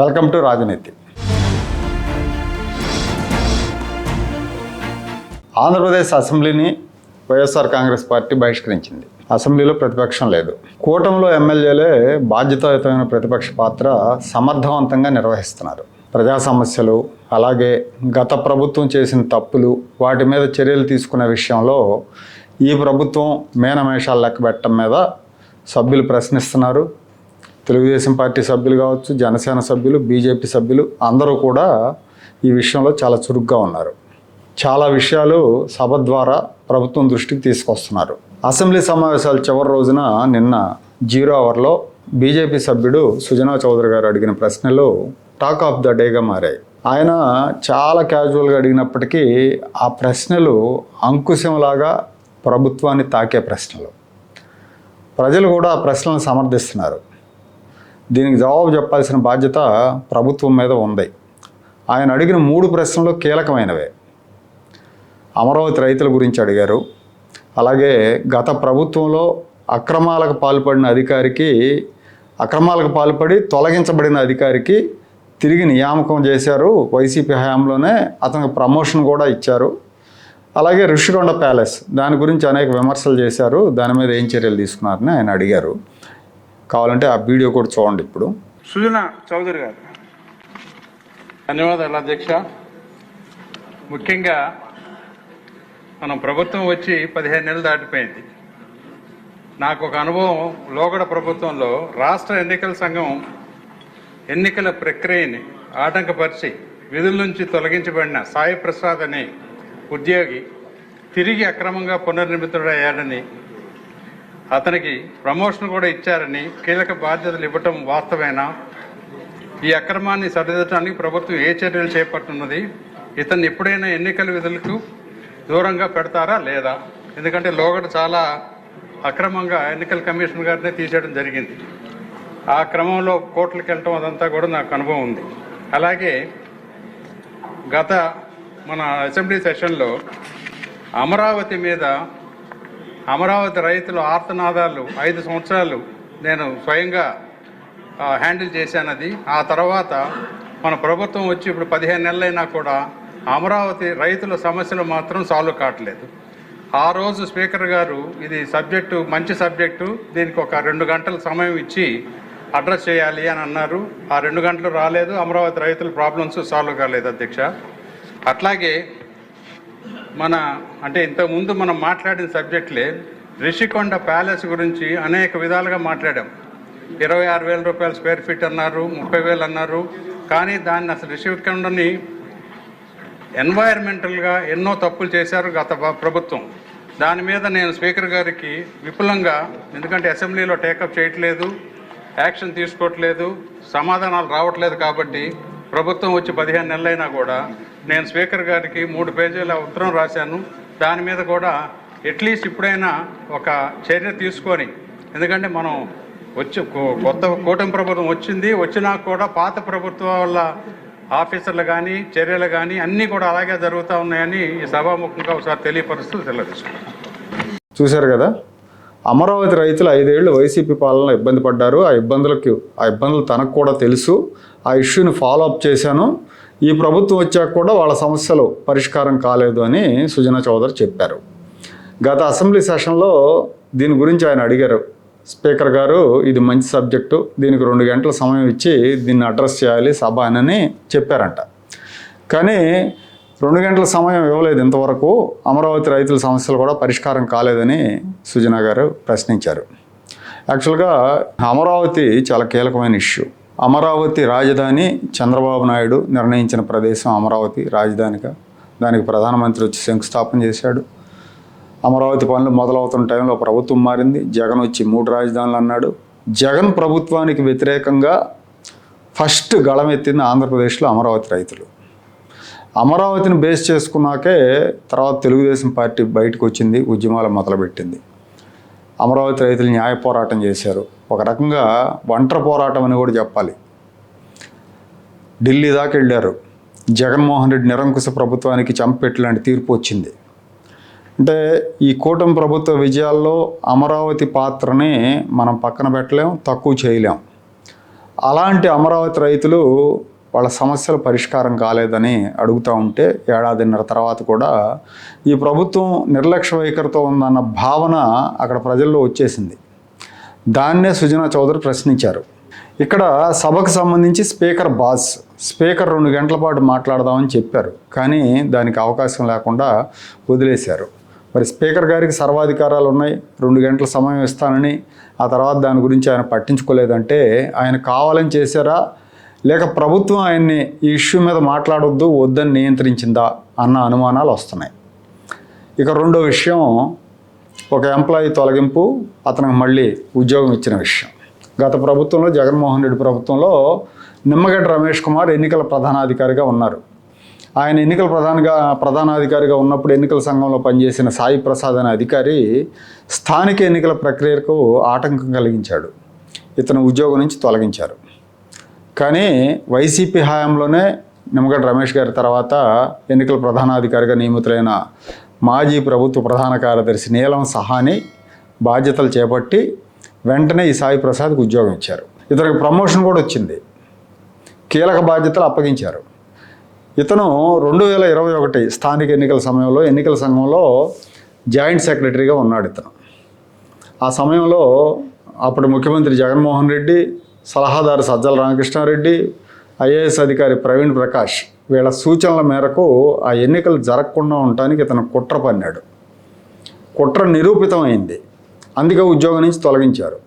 Welcome to రాజనీతి. ఆంధ్రప్రదేశ్ అసెంబ్లీని YSR Congress party బహిష్కరించింది. అసెంబ్లీలో ప్రతిపక్షం లేదు. కూటమిలో ఎమ్మెల్యేలే బాధ్యతాయుతమైన ప్రతిపక్ష పాత్ర సమర్థవంతంగా నిర్వహిస్తున్నారు. ప్రజా సమస్యలు అలాగే గత ప్రభుత్వం చేసిన తప్పులు వాటి మీద చర్యలు తీసుకునే విషయంలో ఈ ప్రభుత్వం మేనమేషాలు లెక్క పెట్టడం మీద సభ్యులు ప్రశ్నిస్తున్నారు. తెలుగుదేశం పార్టీ సభ్యులు కావచ్చు జనసేన సభ్యులు బీజేపీ సభ్యులు అందరూ కూడా ఈ విషయంలో చాలా చురుగ్గా ఉన్నారు. చాలా విషయాలు సభ ద్వారా ప్రభుత్వం దృష్టికి తీసుకొస్తున్నారు. అసెంబ్లీ సమావేశాల చివరి రోజున నిన్న జీరో అవర్లో బీజేపీ సభ్యుడు సుజనా చౌదరి గారు అడిగిన ప్రశ్నలు టాక్ ఆఫ్ ద డేగా మారాయి. ఆయన చాలా క్యాజువల్గా అడిగినప్పటికీ ఆ ప్రశ్నలు అంకుశంలాగా ప్రభుత్వాన్ని తాకే ప్రశ్నలు. ప్రజలు కూడా ఆ ప్రశ్నలను సమర్థిస్తున్నారు. దీనికి జవాబు చెప్పాల్సిన బాధ్యత ప్రభుత్వం మీద ఉంది. ఆయన అడిగిన మూడు ప్రశ్నలు కీలకమైనవే. అమరావతి రైతుల గురించి అడిగారు. అలాగే గత ప్రభుత్వంలో అక్రమాలకు పాల్పడిన అధికారికి అక్రమాలకు పాల్పడి తొలగించబడిన అధికారికి తిరిగి నియామకం చేశారు. వైసీపీ హయాంలోనే అతనికి ప్రమోషన్ కూడా ఇచ్చారు. అలాగే ఋషికొండ ప్యాలెస్ దాని గురించి అనేక విమర్శలు చేశారు. దాని మీద ఏం చర్యలు తీసుకున్నారని ఆయన అడిగారు. కావాలంటే ఆ వీడియో కూడా చూడండి ఇప్పుడు. సుజన చౌదరి గారు. ధన్యవాదాలు అధ్యక్ష. ముఖ్యంగా మనం ప్రభుత్వం వచ్చి పదిహేను నెలలు దాటిపోయింది. నాకు ఒక అనుభవం లోగడ ప్రభుత్వంలో రాష్ట్ర ఎన్నికల సంఘం ఎన్నికల ప్రక్రియని ఆటంకపరిచి విధుల నుంచి తొలగించబడిన సాయి ప్రసాద్ అనే ఉద్యోగి తిరిగి అక్రమంగా పునర్నిర్మితుడయ్యాడని అతనికి ప్రమోషన్ కూడా ఇచ్చారని కీలక బాధ్యతలు ఇవ్వటం వాస్తవేనా? ఈ అక్రమాన్ని సరిదిద్దడానికి ప్రభుత్వం ఏ చర్యలు చేపట్టున్నది ఇతన్ని ఎప్పుడైనా ఎన్నికల విధులకు దూరంగా పెడతారా లేదా? ఎందుకంటే లోగడ చాలా అక్రమంగా ఎన్నికల కమిషన్ గారినే తీసేయడం జరిగింది. ఆ క్రమంలో కోర్టులకు వెళ్ళటం అదంతా కూడా నాకు అనుభవం ఉంది. అలాగే గత మన అసెంబ్లీ సెషన్లో అమరావతి మీద అమరావతి రైతుల ఆర్తనాదాలు ఐదు సంవత్సరాలు నేను స్వయంగా హ్యాండిల్ హ్యాండిల్ చేశానది ఆ తర్వాత మన ప్రభుత్వం వచ్చి ఇప్పుడు పదిహేను నెలలైనా కూడా అమరావతి రైతుల సమస్యలు మాత్రం సాల్వ్ కావట్లేదు. ఆ రోజు స్పీకర్ గారు ఇది సబ్జెక్టు మంచి సబ్జెక్టు దీనికి ఒక రెండు గంటల సమయం ఇచ్చి అడ్రస్ చేయాలి అని అన్నారు. ఆ రెండు గంటలు రాలేదు. అమరావతి రైతుల ప్రాబ్లమ్స్ సాల్వ్ కాలేదు అధ్యక్ష. అట్లాగే మన అంటే ఇంతకుముందు మనం మాట్లాడిన సబ్జెక్ట్లే రిషికొండ ప్యాలెస్ గురించి అనేక విధాలుగా మాట్లాడాం. ఇరవై ఆరు వేల రూపాయల స్క్వేర్ ఫీట్ అన్నారు ముప్పై వేలు అన్నారు. కానీ దాన్ని అసలు రిషికొండని ఎన్వైర్మెంటల్గా ఎన్నో తప్పులు చేశారు గత ప్రభుత్వం. దాని మీద నేను స్పీకర్ గారికి విపులంగా ఎందుకంటే అసెంబ్లీలో టేకప్ చేయట్లేదు యాక్షన్ తీసుకోవట్లేదు సమాధానాలు రావట్లేదు కాబట్టి ప్రభుత్వం వచ్చి పదిహేను నెలలైనా కూడా నేను స్పీకర్ గారికి మూడు పేజీల ఉత్తరం రాశాను. దాని మీద కూడా అట్లీస్ట్ ఇప్పుడైనా ఒక చర్య తీసుకొని ఎందుకంటే మనం వచ్చి కొత్త కూటమి ప్రభుత్వం వచ్చింది వచ్చినా కూడా పాత ప్రభుత్వం వల్ల ఆఫీసర్లు కానీ చర్యలు కానీ అన్నీ కూడా అలాగే జరుగుతూ ఉన్నాయని ఈ సభాముఖంగా ఒకసారి తెలియపరుస్తూ తెలియజేస్తున్నాను చూశారు కదా? అమరావతి రైతులు ఐదేళ్ళు వైసీపీ పాలనలో ఇబ్బంది పడ్డారు. ఆ ఇబ్బందులకు ఆ ఇబ్బందులు తనకు కూడా తెలుసు. ఆ ఇష్యూని ఫాలో అప్ చేశాను. ఈ ప్రభుత్వం వచ్చాక కూడా వాళ్ళ సమస్యలు పరిష్కారం కాలేదు అని సుజనా చౌదరి చెప్పారు. గత అసెంబ్లీ సెషన్లో దీని గురించి ఆయన అడిగారు. స్పీకర్ గారు ఇది మంచి సబ్జెక్టు దీనికి రెండు గంటల సమయం ఇచ్చి దీన్ని అడ్రస్ చేయాలి సభ అని చెప్పారంట. కానీ రెండు గంటల సమయం ఇవ్వలేదు ఇంతవరకు. అమరావతి రైతుల సమస్యలు కూడా పరిష్కారం కాలేదని సుజనా గారు ప్రశ్నించారు. యాక్చువల్గా అమరావతి చాలా కీలకమైన ఇష్యూ. అమరావతి రాజధాని చంద్రబాబు నాయుడు నిర్ణయించిన ప్రదేశం అమరావతి రాజధానిగా. దానికి ప్రధానమంత్రి వచ్చి శంకుస్థాపన చేశాడు. అమరావతి పనులు మొదలవుతున్న టైంలో ప్రభుత్వం మారింది. జగన్ వచ్చి మూడు రాజధానులు అన్నాడు. జగన్ ప్రభుత్వానికి వ్యతిరేకంగా ఫస్ట్ గళమెత్తింది ఆంధ్రప్రదేశ్లో అమరావతి రైతులు. అమరావతిని బేస్ చేసుకున్నాకే తర్వాత తెలుగుదేశం పార్టీ బయటకు వచ్చింది ఉద్యమాలు మొదలుపెట్టింది. అమరావతి రైతులు న్యాయ పోరాటం చేశారు. ఒక రకంగా ఒంటరి పోరాటం అని కూడా చెప్పాలి. ఢిల్లీ దాకా వెళ్ళారు. జగన్మోహన్ రెడ్డి నిరంకుశ ప్రభుత్వానికి చంపెట్టు లాంటి తీర్పు వచ్చింది. అంటే ఈ కూటమి ప్రభుత్వ విజయాల్లో అమరావతి పాత్రని మనం పక్కన పెట్టలేం తక్కువ చేయలేం. అలాంటి అమరావతి రైతులు వాళ్ళ సమస్యల పరిష్కారం కాలేదని అడుగుతూ ఉంటే ఏడాదిన్నర తర్వాత కూడా ఈ ప్రభుత్వం నిర్లక్ష్య వైఖరితో ఉందన్న భావన అక్కడ ప్రజల్లో వచ్చేసింది. దాన్నే సుజనా చౌదరి ప్రశ్నించారు. ఇక్కడ సభకు సంబంధించి స్పీకర్ బాస్ స్పీకర్ రెండు గంటల పాటు మాట్లాడదామని చెప్పారు. కానీ దానికి అవకాశం లేకుండా వదిలేశారు. మరి స్పీకర్ గారికి సర్వాధికారాలు ఉన్నాయి రెండు గంటల సమయం ఇస్తానని ఆ తర్వాత దాని గురించి ఆయన పట్టించుకోలేదంటే ఆయన కావాలని చేశారా లేక ప్రభుత్వం ఆయన్ని ఈ ఇష్యూ మీద మాట్లాడొద్దు వద్దని నియంత్రించిందా అన్న అనుమానాలు వస్తున్నాయి. ఇక రెండో విషయం ఒక ఎంప్లాయీ తొలగింపు అతనికి మళ్ళీ ఉద్యోగం ఇచ్చిన విషయం. గత ప్రభుత్వంలో జగన్మోహన్ రెడ్డి ప్రభుత్వంలో నిమ్మగడ్డ రమేష్ కుమార్ ఎన్నికల ప్రధానాధికారిగా ఉన్నారు. ఆయన ఎన్నికల ప్రధానగా ప్రధానాధికారిగా ఉన్నప్పుడు ఎన్నికల సంఘంలో పనిచేసిన సాయి ప్రసాద్ అనే అధికారి స్థానిక ఎన్నికల ప్రక్రియకు ఆటంకం కలిగించాడు. ఇతను ఉద్యోగం నుంచి తొలగించారు. కానీ వైసీపీ హయాంలోనే నిమ్మగడ్డ రమేష్ గారి తర్వాత ఎన్నికల ప్రధానాధికారిగా నియమితులైన మాజీ ప్రభుత్వ ప్రధాన కార్యదర్శి నీలం సహాని బాధ్యతలు చేపట్టి వెంటనే ఈ సాయి ప్రసాద్కి ఉద్యోగం ఇచ్చారు. ఇతనికి ప్రమోషన్ కూడా వచ్చింది. కీలక బాధ్యతలు అప్పగించారు. ఇతను రెండు వేల ఇరవై ఒకటి స్థానిక ఎన్నికల సమయంలో ఎన్నికల సంఘంలో జాయింట్ సెక్రటరీగా ఉన్నాడు ఇతను. ఆ సమయంలో అప్పుడు ముఖ్యమంత్రి జగన్మోహన్ రెడ్డి సలహాదారు సజ్జల రామకృష్ణారెడ్డి ఐఏఎస్ అధికారి ప్రవీణ్ ప్రకాష్ వీళ్ళ సూచనల మేరకు ఆ ఎన్నికలు జరగకుండా ఉండటానికి ఇతను కుట్ర పన్నాడు. కుట్ర నిరూపితమైంది. అందుకే ఉద్యోగం నుంచి తొలగించారు.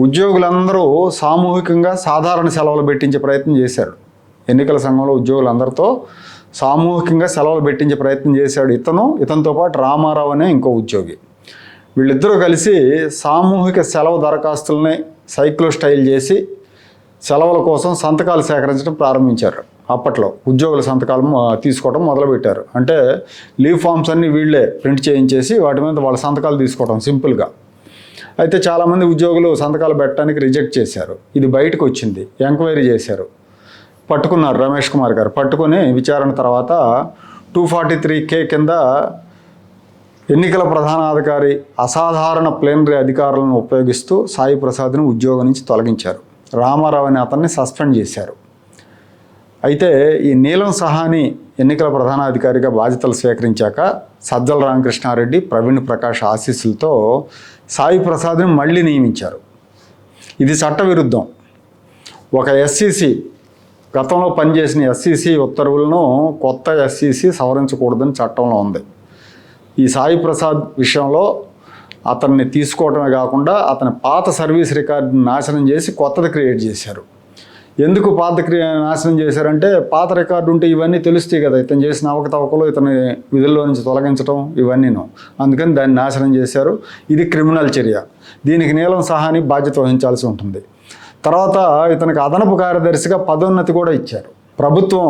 ఉద్యోగులందరూ సామూహికంగా సాధారణ సెలవులు పెట్టించే ప్రయత్నం చేశారు. ఎన్నికల సంఘంలో ఉద్యోగులందరితో సామూహికంగా సెలవులు పెట్టించే ప్రయత్నం చేశాడు ఇతను. ఇతనితో పాటు రామారావు అనే ఇంకో ఉద్యోగి. వీళ్ళిద్దరూ కలిసి సామూహిక సెలవు దరఖాస్తుల్ని సైక్లో స్టైల్ చేసి సెలవుల కోసం సంతకాలు సేకరించడం ప్రారంభించారు. అప్పట్లో ఉద్యోగుల సంతకాలు తీసుకోవడం మొదలుపెట్టారు. అంటే లీవ్ ఫామ్స్ అన్నీ వీళ్ళే ప్రింట్ చేయించేసి వాటి మీద వాళ్ళ సంతకాలు తీసుకోవడం సింపుల్గా. అయితే చాలామంది ఉద్యోగులు సంతకాలు పెట్టడానికి రిజెక్ట్ చేశారు. ఇది బయటకు వచ్చింది. ఎంక్వైరీ చేశారు. పట్టుకున్నారు రమేష్ కుమార్ గారు. పట్టుకొని విచారణ తర్వాత టూ ఫార్టీ త్రీ కే కింద ఎన్నికల ప్రధానాధికారి అసాధారణ ప్లేనరీ అధికారులను ఉపయోగిస్తూ సాయి ప్రసాద్ను ఉద్యోగం నుంచి తొలగించారు. రామారావు అనే అతన్ని సస్పెండ్ చేశారు. అయితే ఈ నీలం సహాని ఎన్నికల ప్రధానాధికారిగా బాధ్యతలు స్వీకరించాక సజ్జల రామకృష్ణారెడ్డి ప్రవీణ్ ప్రకాష్ ఆశీస్సులతో సాయి ప్రసాద్ని మళ్ళీ నియమించారు. ఇది చట్టవిరుద్ధం. ఒక ఎస్సీసీ గతంలో పనిచేసిన ఎస్సీసీ ఉత్తర్వులను కొత్త ఎస్సీసీ సవరించకూడదని చట్టంలో ఉంది. ఈ సాయి ప్రసాద్ విషయంలో అతన్ని తీసుకోవడమే కాకుండా అతని పాత సర్వీస్ రికార్డుని నాశనం చేసి కొత్తది క్రియేట్ చేశారు. ఎందుకు పాత క్రియ నాశనం చేశారంటే పాత రికార్డు ఉంటే ఇవన్నీ తెలుస్తాయి కదా. ఇతను చేసిన అవకతవకలు ఇతని విధుల్లో నుంచి తొలగించడం ఇవన్నీను. అందుకని దాన్ని నాశనం చేశారు. ఇది క్రిమినల్ చర్య. దీనికి నీలం సహాని బాధ్యత వహించాల్సి ఉంటుంది. తర్వాత ఇతనికి అదనపు కార్యదర్శిగా పదోన్నతి కూడా ఇచ్చారు. ప్రభుత్వం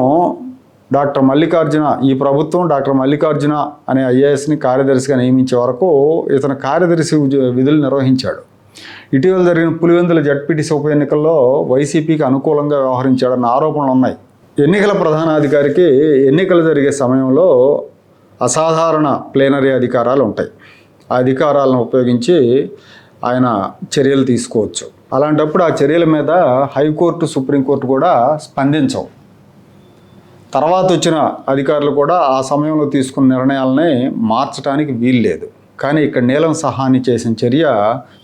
డాక్టర్ మల్లికార్జున ఈ ప్రభుత్వం డాక్టర్ మల్లికార్జున అనే ఐఏఎస్ని కార్యదర్శిగా నియమించే వరకు ఇతను కార్యదర్శి విధులు నిర్వహించాడు. ఇటీవల జరిగిన పులివెందుల జడ్పీటీసీ ఉప ఎన్నికల్లో వైసీపీకి అనుకూలంగా వ్యవహరించాడన్న ఆరోపణలు ఉన్నాయి. ఎన్నికల ప్రధానాధికారికి ఎన్నికలు జరిగే సమయంలో అసాధారణ ప్లేనరీ అధికారాలు ఉంటాయి. ఆ అధికారాలను ఉపయోగించి ఆయన చర్యలు తీసుకోవచ్చు. అలాంటప్పుడు ఆ చర్యల మీద హైకోర్టు సుప్రీంకోర్టు కూడా స్పందించవు. తర్వాత వచ్చిన అధికారులు కూడా ఆ సమయంలో తీసుకున్న నిర్ణయాలని మార్చడానికి వీల్లేదు. కానీ ఇక్కడ నీలం సహాని చేసిన చర్య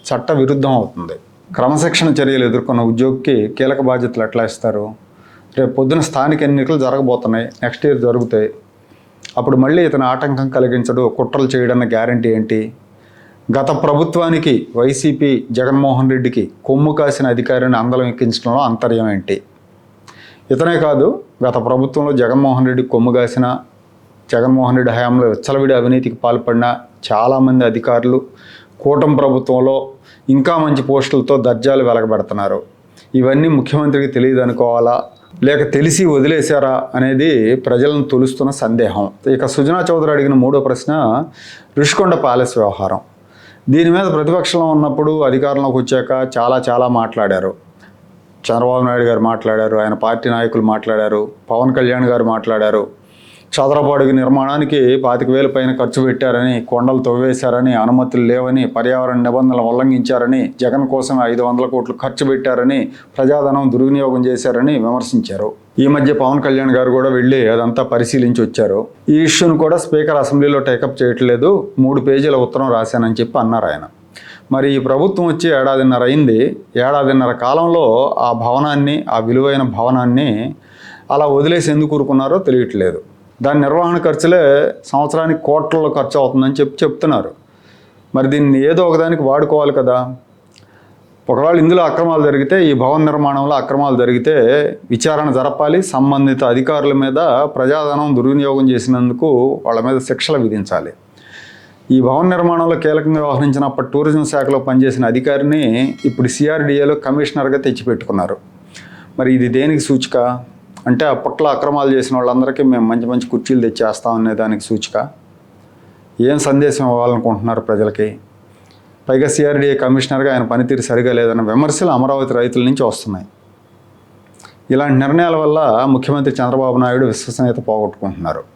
చట్ట విరుద్ధం అవుతుంది క్రమశిక్షణ చర్యలు ఎదుర్కొన్న ఉద్యోగికి కీలక బాధ్యతలు ఎట్లా ఇస్తారు? రేపు పొద్దున స్థానిక ఎన్నికలు జరగబోతున్నాయి నెక్స్ట్ ఇయర్ జరుగుతాయి. అప్పుడు మళ్ళీ ఇతను ఆటంకం కలిగించడు కుట్రలు చేయడన్న గ్యారంటీ ఏంటి? గత ప్రభుత్వానికి వైసీపీ జగన్మోహన్ రెడ్డికి కొమ్ము కాసిన అధికారిని అందలం ఎక్కించడంలో అంతర్యం ఏంటి? ఇతనే కాదు గత ప్రభుత్వంలో జగన్మోహన్ రెడ్డి కొమ్ము కాసిన జగన్మోహన్ రెడ్డి హయాంలో విచ్చలవిడి అవినీతికి పాల్పడిన చాలామంది అధికారులు కూటమి ప్రభుత్వంలో ఇంకా మంచి పోస్టులతో దర్జాలు వెలగబెడుతున్నారు. ఇవన్నీ ముఖ్యమంత్రికి తెలియదు అనుకోవాలా? లేక తెలిసి వదిలేశారా అనేది ప్రజలను తొలుస్తున్న సందేహం. ఇక సుజనా చౌదరి అడిగిన మూడో ప్రశ్న రుషికొండ ప్యాలెస్ వ్యవహారం. దీని మీద ప్రతిపక్షంలో ఉన్నప్పుడు అధికారంలోకి వచ్చాక చాలా చాలా మాట్లాడారు. చంద్రబాబు నాయుడు గారు మాట్లాడారు ఆయన పార్టీ నాయకులు మాట్లాడారు పవన్ కళ్యాణ్ గారు మాట్లాడారు. చదరపు నిర్మాణానికి పాతిక వేల పైన ఖర్చు పెట్టారని కొండలు తవ్వేశారని అనుమతులు లేవని పర్యావరణ నిబంధనలు ఉల్లంఘించారని జగన్ కోసం ఐదు వందల కోట్లు ఖర్చు పెట్టారని ప్రజాధనం దుర్వినియోగం చేశారని విమర్శించారు. ఈ మధ్య పవన్ కళ్యాణ్ గారు కూడా వెళ్ళి అదంతా పరిశీలించి వచ్చారు. ఈ ఇష్యూను కూడా స్పీకర్ అసెంబ్లీలో టేకప్ చేయట్లేదు మూడు పేజీల ఉత్తరం రాశానని చెప్పి అన్నారు ఆయన. మరి ఈ ప్రభుత్వం వచ్చి ఏడాదిన్నర అయింది. ఏడాదిన్నర కాలంలో ఆ భవనాన్ని ఆ విలువైన భవనాన్ని అలా వదిలేసి ఎందుకు కూరుకున్నారో తెలియట్లేదు. దాని నిర్వహణ ఖర్చులే సంవత్సరానికి కోట్లలో ఖర్చు అవుతుందని చెప్పి చెప్తున్నారు. మరి దీన్ని ఏదో ఒకదానికి వాడుకోవాలి కదా. ఒకవేళ ఇందులో అక్రమాలు జరిగితే ఈ భవన నిర్మాణంలో అక్రమాలు జరిగితే విచారణ జరపాలి. సంబంధిత అధికారుల మీద ప్రజాధనం దుర్వినియోగం చేసినందుకు వాళ్ళ మీద శిక్షలు విధించాలి. ఈ భవన నిర్మాణంలో కీలకంగా వ్యవహరించినప్పటి టూరిజం శాఖలో పనిచేసిన అధికారిని ఇప్పుడు సిఆర్డిఏలో కమిషనర్గా తెచ్చిపెట్టుకున్నారు. మరి ఇది దేనికి సూచిక? అంటే అప్పట్లో అక్రమాలు చేసిన వాళ్ళందరికీ మేము మంచి మంచి కుర్చీలు తెచ్చేస్తామనే దానికి సూచిక? ఏం సందేశం ఇవ్వాలనుకుంటున్నారు ప్రజలకి? పైగా సిఆర్డీఏ కమిషనర్గా ఆయన పనితీరు సరిగా లేదన్న విమర్శలు అమరావతి రైతుల నుంచి వస్తున్నాయి. ఇలాంటి నిర్ణయాల వల్ల ముఖ్యమంత్రి చంద్రబాబు నాయుడు విశ్వసనీయత పోగొట్టుకుంటున్నారు.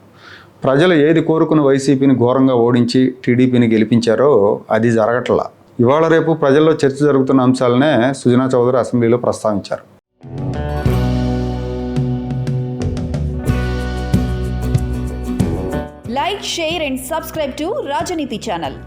ప్రజలు ఏది కోరుకుని వైసీపీని ఘోరంగా ఓడించి టీడీపీని గెలిపించారో అది జరగట్లా. ఇవాళ రేపు ప్రజల్లో చర్చ జరుగుతున్న అంశాలనే సుజనా చౌదరి అసెంబ్లీలో ప్రస్తావించారు. Like share and subscribe to Rajaneethi channel.